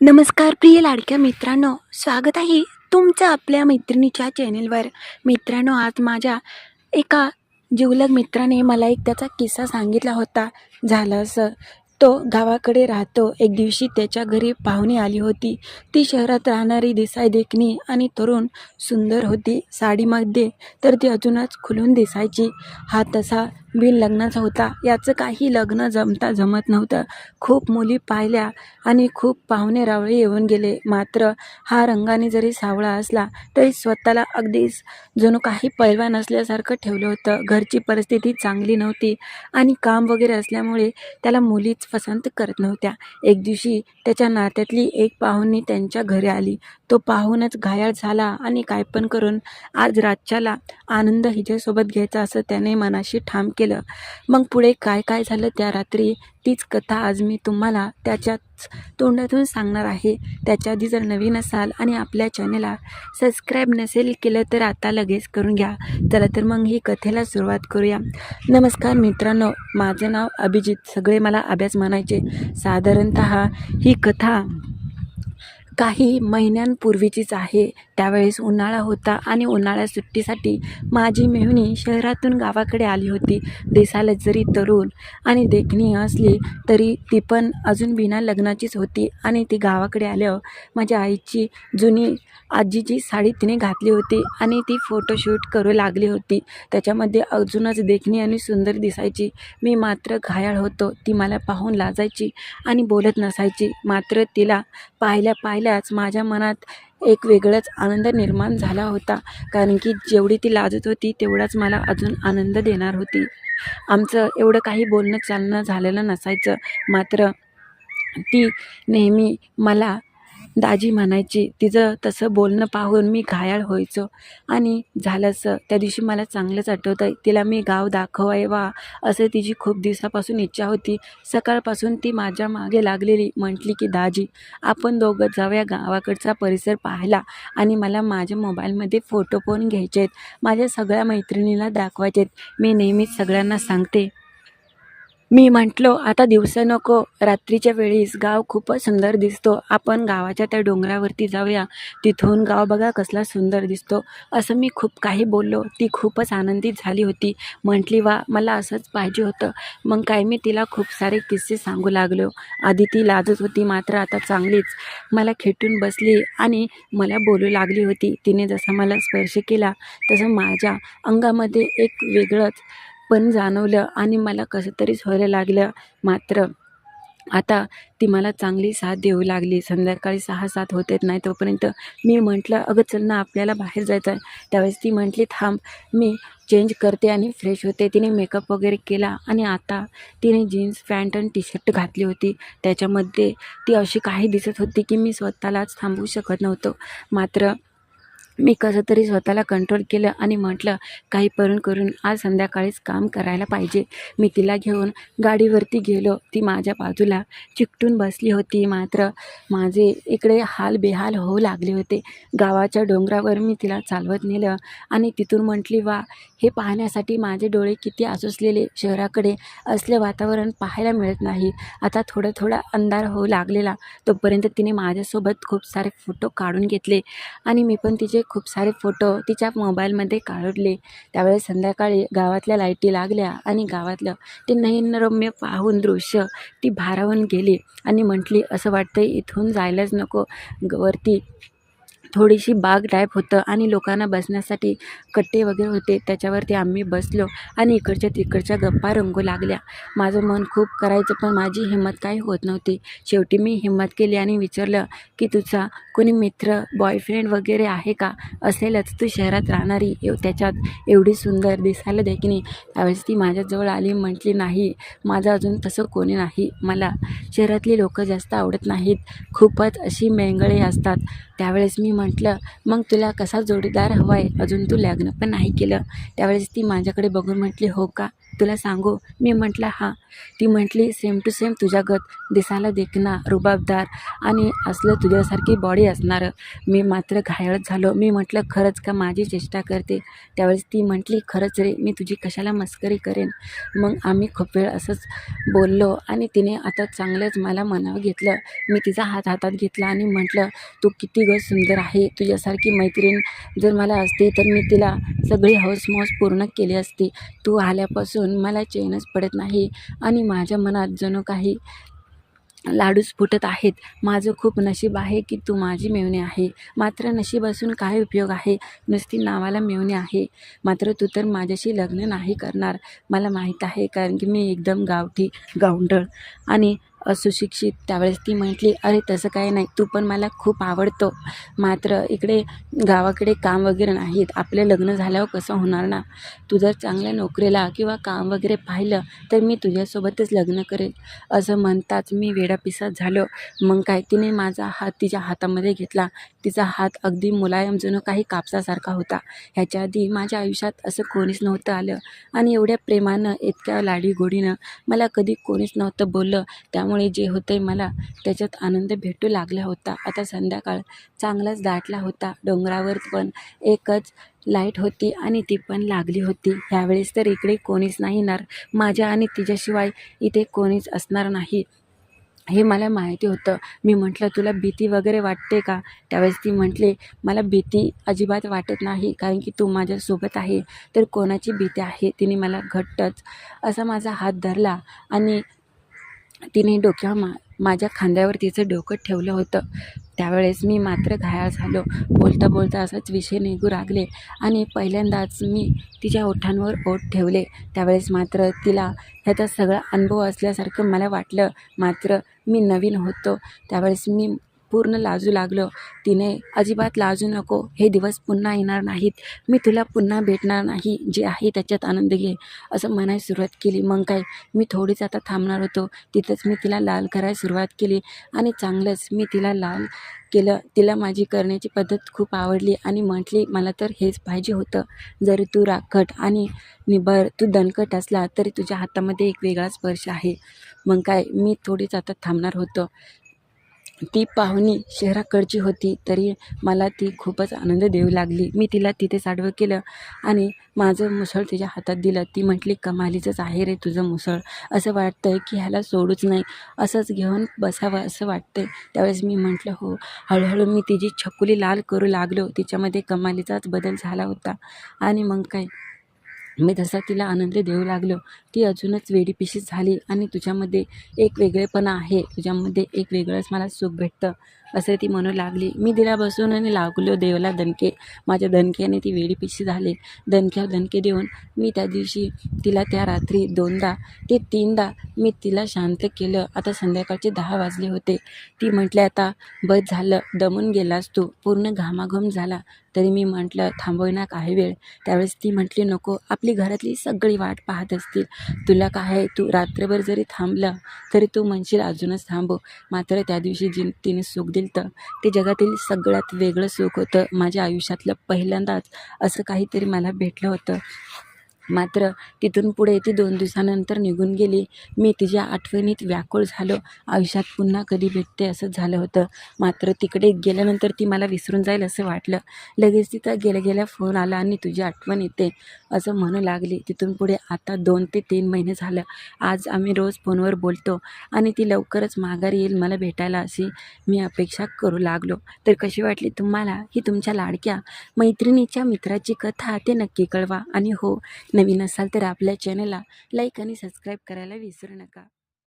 नमस्कार प्रिय लाडक्या मित्रांनो. स्वागत आहे तुमचं आपल्या मैत्रिणीच्या चॅनेलवर. मित्रांनो आज माझ्या एका जिवलग मित्राने मला एक त्याचा किस्सा सांगितला होता. झालं असं. तो गावाकडे राहतो. एक दिवशी त्याच्या घरी पाहुणे आली होती. ती शहरात राहणारी दिसाय देखणी आणि तरुण सुंदर होती. साडीमध्ये तर ती अजूनच खुलून दिसायची. हा तसा बिन लग्नाचा होता. याचं काही लग्न जमता जमत नव्हतं. खूप मुली पाहिल्या आणि खूप पाहुणे रावळे येऊन गेले. मात्र हा रंगाने जरी सावळा असला तरी स्वतःला अगदीच जणू काही पैलवान असल्यासारखं ठेवलं होतं. घरची परिस्थिती चांगली नव्हती आणि काम वगैरे असल्यामुळे त्याला मुलीच पसंत करत नव्हत्या. एक दिवशी त्याच्या नात्यातली एक पाहुणी त्यांच्या घरी आली. तो पाहूनच घायाळ झाला आणि काय पण करून आज रातच्याला आनंद हिच्यासोबत घ्यायचा असं त्याने मनाशी ठाम केलं. मग पुढे काय काय झालं त्या रात्री? तीच कथा आज मी तुम्हाला त्याच्याच तोंडातून सांगणार आहे. त्याच्या आधी जर नवीन असाल आणि आपल्या चॅनेलला सबस्क्राईब नसेल केलं तर आता लगेच करून घ्या. चला तर मग ही कथेला सुरुवात करूया. नमस्कार मित्रांनो माझं नाव अभिजित. सगळे मला अभ्यास म्हणायचे. साधारणत ही कथा काही महिन्यांपूर्वीचीच आहे. त्यावेळेस उन्हाळा होता आणि उन्हाळ्या सुट्टीसाठी माझी मेहुणी शहरातून गावाकडे आली होती. दिसायला जरी तरुण आणि देखणी असली तरी ती पण अजून बिना लग्नाचीच होती आणि ती गावाकडे आल्यावर माझ्या आईची जुनी आजीची साडी तिने घातली होती आणि ती फोटोशूट करू लागली होती. त्याच्यामध्ये अजूनच देखणी आणि सुंदर दिसायची. मी मात्र घायाळ होतो. ती मला पाहून लाजायची आणि बोलत नसायची. मात्र तिला पाहिल्या पाहिल्याच माझ्या मनात एक वेगळाच आनंद निर्माण झाला होता. कारण की जेवढी ती लाजत होती तेवढाच मला अजून आनंद देणार होती. आमचं एवढं काही बोलणं चालणं झालेलं नसायचं. मात्र ती नेहमी मला दाजी म्हणायची तिचं तसं बोलणं पाहून मी घायाळ व्हायचो. आणि झालंसं. त्या दिवशी मला चांगलंच आठवतं आहे तिला मी गाव दाखवावा असं तिची खूप दिवसापासून इच्छा होती. सकाळपासून ती माझ्या मागे लागलेली. म्हटली की दाजी आपण दोघं जाऊया गावाकडचा परिसर पाहायला. आणि मला माझ्या मोबाईलमध्ये फोटो पण घ्यायचे आहेत माझ्या सगळ्या मैत्रिणीला दाखवायचे आहेत मी नेहमीच सगळ्यांना सांगते. मी म्हटलो आता दिवस नको. रात्रीच्या वेळीस गाव खूपच सुंदर दिसतो. आपण गावाच्या त्या डोंगरावरती जाऊया. तिथून गाव बघा कसला सुंदर दिसतो. असं मी खूप काही बोललो. ती खूपच आनंदित झाली होती. म्हटली वा मला असंच पाहिजे होतं. मग काय मी तिला खूप सारे किस्से सांगू लागलो. आधी ती लाजत होती मात्र आता चांगलीच. मला खेटून बसली आणि मला बोलू लागली होती. तिने जसा मला स्पर्श केला तसं माझ्या अंगामध्ये एक वेगळंच पण जाणवलं आणि मला कसं तरीच व्हायला लागलं मात्र. आता ती मला चांगली साथ देऊ लागली. संध्याकाळी सहा सात होतेत नाही तोपर्यंत मी म्हटलं अगं चल ना आपल्याला बाहेर जायचं आहे त्यावेळेस ती म्हटली थांब मी चेंज करते आणि फ्रेश होते. तिने मेकअप वगैरे केला आणि आता तिने जीन्स पॅन्ट आणि टी शर्ट घातली होती. त्याच्यामध्ये ती अशी काही दिसत होती की मी स्वतःलाच थांबवू शकत नव्हतो. मात्र मी कसं तरी स्वतःला कंट्रोल केलं आणि म्हटलं काही करून करून आज संध्याकाळीच काम करायला पाहिजे. मी तिला घेऊन गाडीवरती गेलो. ती माझ्या बाजूला चिकटून बसली होती. मात्र माझे इकडे हाल बेहाल होऊ लागले होते. गावाच्या डोंगरावर मी तिला चालवत नेलं आणि तिथून म्हटली वा हे पाहण्यासाठी माझे डोळे किती आसुसलेले. शहराकडे असले वातावरण पाहायला मिळत नाही. आता थोडं थोडा अंधार होऊ लागलेला. तोपर्यंत तिने माझ्यासोबत खूप सारे फोटो काढून घेतले आणि मी पण तिचे खूप सारे फोटो तिच्या मोबाईलमध्ये काढले. त्यावेळेस संध्याकाळी गावातल्या लाईटी लागल्या आणि गावातलं ते नयनरम्य पाहून दृश्य ती भारावून गेली आणि म्हटली असं वाटतं इथून जायलाच नको ग- वरती थोडीशी बाग टाईप होतं आणि लोकांना बसण्यासाठी कट्टे वगैरे होते. त्याच्यावरती आम्ही बसलो आणि इकडच्या तिकडच्या गप्पा रंगू लागल्या. माझं मन खूप करायचं पण माझी हिंमत काही होत नव्हती. शेवटी मी हिंमत केली आणि विचारलं की तुझा कोणी मित्र बॉयफ्रेंड वगैरे आहे का? असेलच तू शहरात राहणारी. एव त्याच्यात एवढी सुंदर दिसायला देखील त्यावेळेस ती माझ्याजवळ आली म्हटली नाही माझं अजून तसं कोणी नाही. मला शहरातली लोकं जास्त आवडत नाहीत. खूपच अशी मेंगळे असतात. त्यावेळेस मी म्हटलं मग तुला कसा जोडीदार हवा आहे अजून तू लग्न पण नाही केलं. त्यावेळेस ती माझ्याकडे बघून म्हटली हो का? तुला सांगू मी म्हटलं हां. ती म्हटली सेम टू सेम तुझ्यागत दिसायला देखना रुबाबदार आणि असलं तुझ्यासारखी बॉडी असणारं. मी मात्र घायळच झालो. मी म्हटलं खरंच का माझी चेष्टा करते? त्यावेळेस ती म्हटली खरंच रे मी तुझी कशाला मस्करी करेन? मग आम्ही खूप वेळ असंच बोललो आणि तिने आता चांगलंच मला मनावर घेतलं. मी तिचा हात हातात घेतला आणि म्हटलं तू किती गज सुंदर आहे तुझ्यासारखी मैत्रीण जर मला असती तर मी तिला सगळी हौसमौस पूर्ण केली असती. तू आल्यापासून मला चैनच पडत नाही. आणि माझ्या मनात जणू काही लाडूच फुटत आहेत. माझं खूप नशीब आहे की तू माझी मेवणी आहे. मात्र नशीब असून काय उपयोग आहे? नुसती नावाला मेवणी आहे. मात्र तू तर माझ्याशी लग्न नाही करणार. मला माहीत आहे कारण की मी एकदम गावठी गावंढळ आणि असुशिक्षित. त्यावेळेस ती म्हटली अरे तसं काही नाही. तू पण मला खूप आवडतो. मात्र इकडे गावाकडे काम वगैरे नाहीत. आपले लग्न झाल्यावर कसं होणार ना? तू जर चांगल्या नोकरीला किंवा काम वगैरे पाहिलं तर मी तुझ्यासोबतच लग्न करेल असं म्हणताच मी वेडापिसात झालो. मग काय तिने माझा हात तिच्या हातामध्ये घेतला. तिचा हात अगदी मुलायम जणू काही कापसासारखा होता. ह्याच्या आधी माझ्या आयुष्यात असं कोणीच नव्हतं आलं. आणि एवढ्या प्रेमानं इतक्या लाडीगोडीनं मला कधी कोणीच नव्हतं बोललं. त्या त्यामुळे जे होते मला त्याच्यात आनंद भेटू लागला होता. आता संध्याकाळ चांगलाच दाटला होता. डोंगरावर पण एकच लाइट होती आणि ती पण लागली होती. ह्यावेळेस तर इकडे कोणीच नाही येणार. माझ्या आणि तिच्याशिवाय इथे कोणीच असणार नाही. हे मला माहिती होतं. मी म्हटलं तुला भीती वगैरे वाटते का? त्यावेळेस ती म्हटले मला भीती अजिबात वाटत नाही कारण की तू माझ्यासोबत आहे. तर कोणाची भीती आहे? तिने मला घट्टच असा माझा हात धरला आणि तिने डोक्या मा माझ्या खांद्यावर तिचं डोकं ठेवलं होतं त्यावेळेस मी मात्र घायाळ झालो. बोलता बोलता असाच विषय निघू लागले आणि पहिल्यांदाच मी तिच्या ओठांवर ओठ ठेवले. त्यावेळेस मात्र तिला ह्याचा सगळा अनुभव असल्यासारखं मला वाटलं. मात्र मी नवीन होतो. त्यावेळेस मी पूर्ण लाजू लागलं. तिने अजिबात लाजू नको हे दिवस पुन्हा येणार नाहीत. मी तुला पुन्हा भेटणार नाही जे आहे त्याच्यात आनंद घे. असं म्हणायला सुरुवात केली. मग काय मी थोडीच आता थांबणार होतो. तिथंच मी तिला लाल करायला सुरुवात केली. आणि चांगलंच मी तिला लाल केलं. तिला माझी करण्याची पद्धत खूप आवडली. आणि म्हटली मला तर हेच पाहिजे होतं. जरी तू राखट आणि निबर तू दणकट असला तरी तुझ्या हातामध्ये एक वेगळा स्पर्श आहे. मग काय मी थोडीच आता थांबणार होतो. ती पाहुणी शहराकडची होती तरी मला ती खूपच आनंद देऊ लागली. मी तिला तिथेच आडवं केलं आणि माझं मुसळ तिच्या हातात दिलं. ती म्हटली कमालीचंच आहे रे तुझं मुसळ. असं वाटतं आहे की ह्याला सोडूच नाही. असंच घेऊन बसावं असं वाटतं त्यावेळेस मी म्हटलं हो. हळूहळू मी तिची छकुली लाल करू लागलो. तिच्यामध्ये कमालीचाच बदल झाला होता. आणि मग काय? मी तसा तिला आनंद देऊ लागलो ती अजूनच वेडीपिशी झाली आणि तुझ्यामध्ये एक वेगळेपणा आहे. तुझ्यामध्ये एक वेगळंच मला सुख भेटतं. असं ती म्हणू लागली. मी तिला बसून आणि लागलो देवाला दणके माझ्या दणक्याने ती वेडीपिशी झाली. दणक्यावर दणके देऊन मी त्या दिवशी तिला त्या रात्री दोनदा ते तीनदा मी तिला शांत केलं. आता संध्याकाळचे दहा वाजले होते. ती म्हटले आता बस झालं दमून गेलास तू. पूर्ण घामाघूम झाला. तरी मी म्हटलं थांबवणार काही वेळ. त्यावेळेस ती म्हटली नको. आपली घरातली सगळी वाट पाहत असतील. तुला काय तू रात्रभर जरी थांबलं तरी तू म्हणशील अजूनच थांबव मात्र त्या दिवशी जी तिने सुख दिलं तर. ते जगातील सगळ्यात वेगळं सुख होतं. माझ्या आयुष्यातलं पहिल्यांदाच असं काहीतरी मला भेटलं होतं. मात्र तिथून पुढे ती दोन दिवसानंतर निघून गेली. मी तिच्या आठवणीत व्याकुळ झालो. आयुष्यात पुन्हा कधी भेटते असंच झालं होतं. मात्र तिकडे गेल्यानंतर ती मला विसरून जाईल असं वाटलं. लगेच तिथं गेल्या गेल्या फोन आला आणि तुझी आठवण येते असं म्हणू लागली. तिथून पुढे आता दोन ते तीन महिने झालं. आज आम्ही रोज फोनवर बोलतो आणि ती लवकरच माघारी येईल मला भेटायला अशी मी अपेक्षा करू लागलो. तर कशी वाटली तुम्हाला? ही तुमच्या लाडक्या मैत्रिणीच्या मित्राची कथा ते नक्की कळवा. आणि हो नवीन असाल तर आपल्या चॅनलला लाईक आणि सबस्क्राईब करायला विसरू नका.